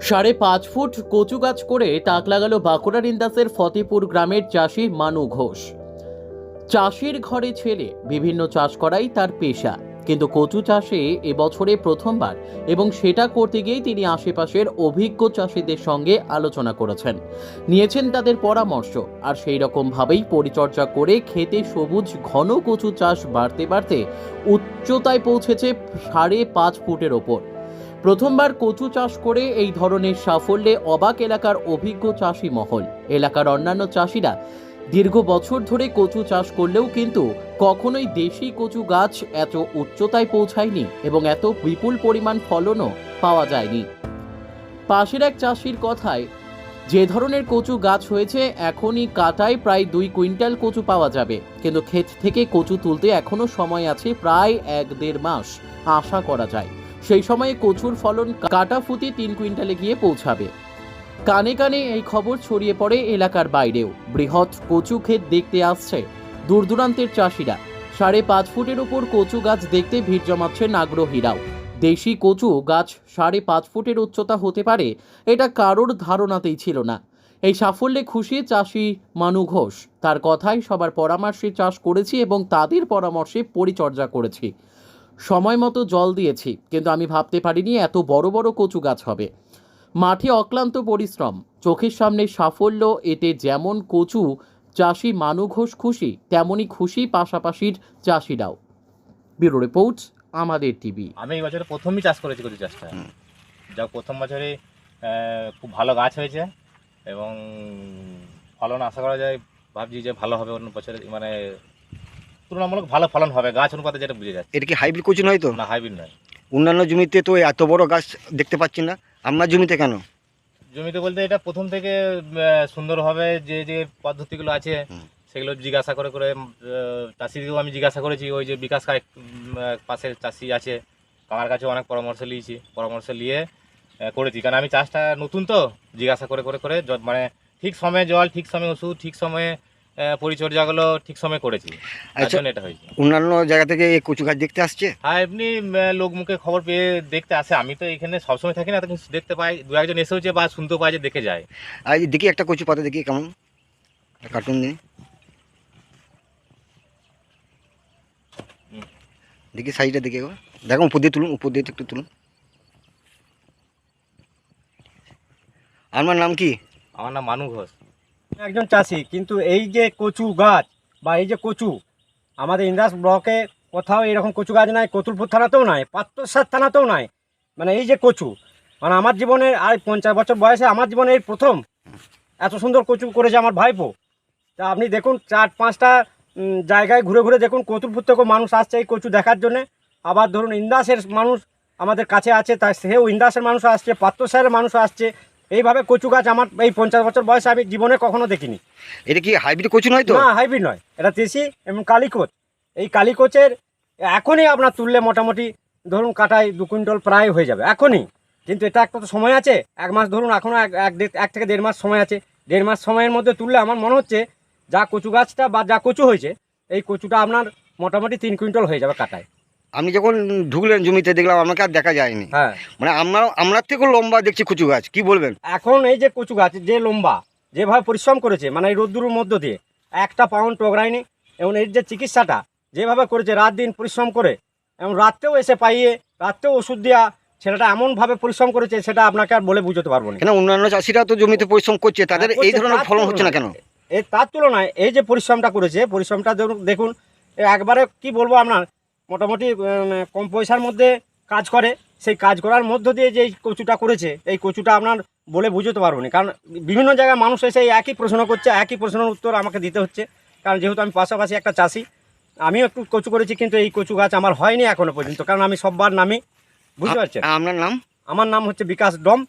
সাড়ে পাঁচ ফুট কচু গাছ করে তাক লাগালো বাঁকুড়ার ইন্দাসের ফতেপুর গ্রামের চাষি মানু ঘোষ। চাষির ঘরে ছেলে, বিভিন্ন চাষ করাই তার পেশা। কিন্তু কচু চাষে এবছরে প্রথমবার এবং সেটা করতে গিয়েই তিনি আশেপাশের অভিজ্ঞ চাষিদের সঙ্গে আলোচনা করেছেন। নিয়েছেন তাদের পরামর্শ আর সেই রকমভাবেই পরিচর্যা করে খেতে সবুজ ঘন কচু চাষ বাড়তে বাড়তে উচ্চতায় পৌঁছেছে সাড়ে পাঁচ ফুটের ওপর। প্রথমবার কচু চাষ করে এই ধরনের সাফল্যে অবাক এলাকার অভিজ্ঞ চাষি মহল। এলাকার অন্যান্য চাষিরা দীর্ঘ বছর ধরে কচু চাষ করলেও কিন্তু কখনোই দেশি কচু গাছ এত উচ্চতায় পৌঁছায়নি এবং এত বিপুল পরিমাণ ফলনও পাওয়া যায়নি। পাশের এক চাষির কথায়, যে ধরনের কচু গাছ হয়েছে, এখনই কাটায় প্রায় দুই কুইন্টাল কচু পাওয়া যাবে। কিন্তু ক্ষেত থেকে কচু তুলতে এখনও সময় আছে প্রায় এক দেড় মাস। আশা করা যায়। সেই সময়ে কচুর ফলন কাটা ফুটি তিন কুইন্টালে গিয়ে পৌঁছাবে। কানে কানে এই খবর ছড়িয়ে পড়ে এলাকার বাইরেও। বৃহৎ কচু ক্ষেত দেখতে আসছে দূর দূরান্তের চাষিরা। সাড়ে পাঁচ ফুটের উপর কচু গাছ দেখতে ভিড় জমাচ্ছেন আগ্রহীরাও দেশি কচু গাছ সাড়ে পাঁচ ফুটের উচ্চতা হতে পারে, এটা কারোর ধারণাতেই ছিল না। এই সাফল্যে খুশি চাষি মানু ঘোষ। তার কথাই সবার পরামর্শে চাষ করেছি এবং তাদের পরামর্শে পরিচর্যা করেছি। সময় মতো জল দিয়েছি কিন্তু আমি ভাবতে পারিনি এত বড় বড় কচু গাছ হবে। মাঠে অক্লান্ত পরিশ্রম চোখের সামনে সাফল্য এতে যেমন কচু চাষি মানু ঘোষ খুশি তেমনই খুশি পাশাপাশির চাষিরাও। ব্যুরো রিপোর্ট আমাদের টিভি। আমি এই বছরে প্রথমই চাষ করেছি কচু চাষটা। যা প্রথম বছরে খুব ভালো গাছ হয়েছে এবং ফলন আশা করা যায় ভাবছি যে ভালো হবে অন্য বছরে মানে তুলনামূলক ভালো ফলন হবে গাছ অনুপাতে যেটা বুঝে যাচ্ছে। এটা কি হাইব্রিড কচু নয় তো? না হাইব্রিড নয়। অন্যান্য জমিতে তো এত বড় গাছ দেখতে পাচ্ছি না। আপনার জমিতে কেন? জমিতে বলতে এটা প্রথম থেকে আহ, সুন্দরভাবে যে যে পদ্ধতিগুলো আছে সেগুলো জিজ্ঞাসা করে করে আহ, চাষিদেরকেও আমি জিজ্ঞাসা করেছি ওই যে বিকাশ কায় পাশের চাষি আছে আমার কাছে অনেক পরামর্শ নিয়েছি পরামর্শ নিয়ে আহ, করেছি। কারণ আমি চাষটা নতুন তো জিজ্ঞাসা করে করে করে মানে ঠিক সময়ে জল ঠিক সময়ে ওষুধ ঠিক সময়ে পরিচর্যাগুলো ঠিক সময়ে করেছি। আচ্ছা এটা হয়েছে। অন্যান্য জায়গা থেকে এই কচু গাছ দেখতে আসছে? হ্যাঁ এমনি লোক মুখে খবর পেয়ে দেখতে আসে। আমি তো এখানে সবসময় থাকি না তো দেখতে পাই। দু একজন এসেওছে বা শুনতেও পাই যে দেখে যায়। আর এই দেখি একটা কচু পাতা দেখি কেমন। কার্টুন হুম। দেখি। সাইজটা দেখি দেখো উপর দিয়ে তুলুন উপর দিয়ে একটু তুলুন। আমার নাম কি? আমার নাম মানু ঘোষ। একজন চাষি, কিন্তু এই যে কচু গাছ বা এই যে কচু, আমাদের ইন্দাস ব্লকে কোথাও এরকম কচু গাছ নাই, কতুলপুর থানাতেও নাই, পাত্রসার থানাতেও নাই। মানে এই যে কচু মানে আমার জীবনের আর পঞ্চাশ বছর বয়সে আমার জীবনে এই প্রথম এত সুন্দর কচু করেছে আমার ভাইপো। তা আপনি দেখুন, চার পাঁচটা জায়গায় ঘুরে ঘুরে দেখুন, কতুলপুর থেকেও মানুষ আসছে এই কচু দেখার জন্যে। আবার ধরুন ইন্দাসের মানুষ আমাদের কাছে আছে তাই সেও ইন্দাসের মানুষ আসছে, পাত্রসারের মানুষ আসছে এইভাবে কচু গাছ আমার এই পঞ্চাশ বছর বয়সে আমি জীবনে কখনো দেখিনি। এটা কি হাইব্রিড কচু নয় তো? না হাইব্রিড নয়। এটা দেশি এবং কালিকোচ। এই কালিকোচের এখনই আপনার তুললে মোটামুটি ধরুন কাটায় দু কুইন্টল প্রায় হয়ে যাবে এখনই। কিন্তু এটা একটা তো সময় আছে এক মাস ধরুন এখনও এক এক দেড়- এক থেকে দেড় মাস সময় আছে। দেড় মাস সময়ের মধ্যে তুললে আমার মনে হচ্ছে যা কচু গাছটা বা যা কচু হয়েছে এই কচুটা আপনার মোটামুটি তিন কুইন্টল হয়ে যাবে কাটায়। আমি যখন ঢুকলেন জমিতে দেখলাম আমাকে আর দেখা যায়নি। হ্যাঁ। মানে আমরা আমরা থেকেও লম্বা দেখছি কচু গাছ কি বলবেন? এখন এই যে কচু গাছ যে লম্বা যেভাবে পরিশ্রম করেছে মানে এই রোদ্দুরের মধ্য দিয়ে একটা পাউন্ড টগরায়নি এবং এর যে চিকিৎসাটা যেভাবে করেছে রাত দিন পরিশ্রম করে এবং রাত্রেও এসে পাইয়ে রাত্রেও ওষুধ দেওয়া ছেলেটা এমনভাবে পরিশ্রম করেছে সেটা আপনাকে আর বলে বুঝতে পারব না। কেন অন্যান্য চাষিরা তো জমিতে পরিশ্রম করছে তাদের হ্যাঁ, এই ধরনের ফলন হচ্ছে না কেন? এই তার তুলনায় এই যে পরিশ্রমটা করেছে পরিশ্রমটা দেখুন একবারে কি বলব আপনার মোটামুটি কম পয়সার মধ্যে কাজ করে। সেই কাজ করার মধ্য দিয়ে যে এই কচুটা করেছে এই কচুটা আপনার বলে বুঝতে পারব না। কারণ বিভিন্ন জায়গায় মানুষ এসে এই একই প্রশ্ন করছে একই প্রশ্নের উত্তর আমাকে দিতে হচ্ছে। কারণ যেহেতু আমি পাশাপাশি একটা চাষি আমিও একটু কচু করেছি কিন্তু এই কচু গাছ আমার হয়নি এখনও পর্যন্ত। কারণ আমি সববার নামি বুঝতে পারছেন? আপনার নাম? আমার নাম হচ্ছে বিকাশ ডম।